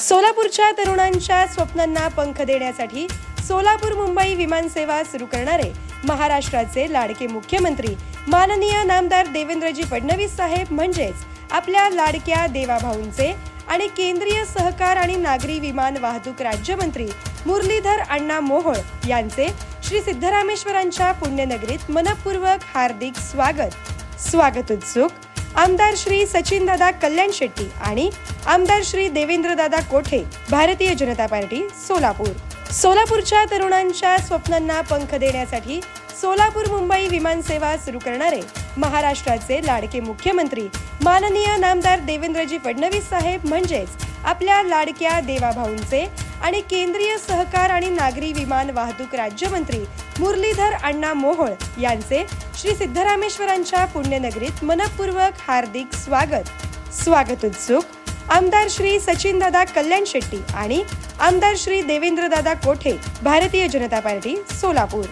सोलापूरच्या तरुणांच्या स्वप्नांना पंख देण्यासाठी सोलापूर मुंबई विमानसेवा सुरू करणारे महाराष्ट्राचे लाडके मुख्यमंत्री माननीय नामदार देवेंद्रजी फडणवीस साहेब म्हणजेच आपल्या लाडक्या देवाभाऊंचे आणि केंद्रीय सहकार आणि नागरी विमान वाहतूक राज्यमंत्री मुरलीधर अण्णा मोहोळ यांचे श्री सिद्धरामेश्वरांच्या पुण्यनगरीत मनपूर्वक हार्दिक स्वागत. स्वागत उत्सुक आमदार श्री सचिनदादा कल्याण शेट्टी आणि आमदार श्री देवेंद्रदादा कोठे भारतीय जनता पार्टी सोलापूर. सोलापूरच्या तरुणांच्या स्वप्नांना पंख देण्यासाठी सोलापूर मुंबई विमानसेवा सुरू करणारे महाराष्ट्राचे लाडके मुख्यमंत्री माननीय नामदार देवेंद्रजी फडणवीस साहेब म्हणजेच आपल्या लाडक्या देवाभाऊंचे आणि केंद्रीय सहकार आणि नागरी विमान वाहतूक राज्यमंत्री मुरलीधर अण्णा मोहोळ यांचे श्री सिद्धरामेश्वरांच्या पुण्यनगरीत मनपूर्वक हार्दिक स्वागत. स्वागत उत्सुक आमदार श्री सचिनदादा कल्याण शेट्टी आणि आमदार श्री देवेंद्रदादा कोठे भारतीय जनता पार्टी सोलापूर.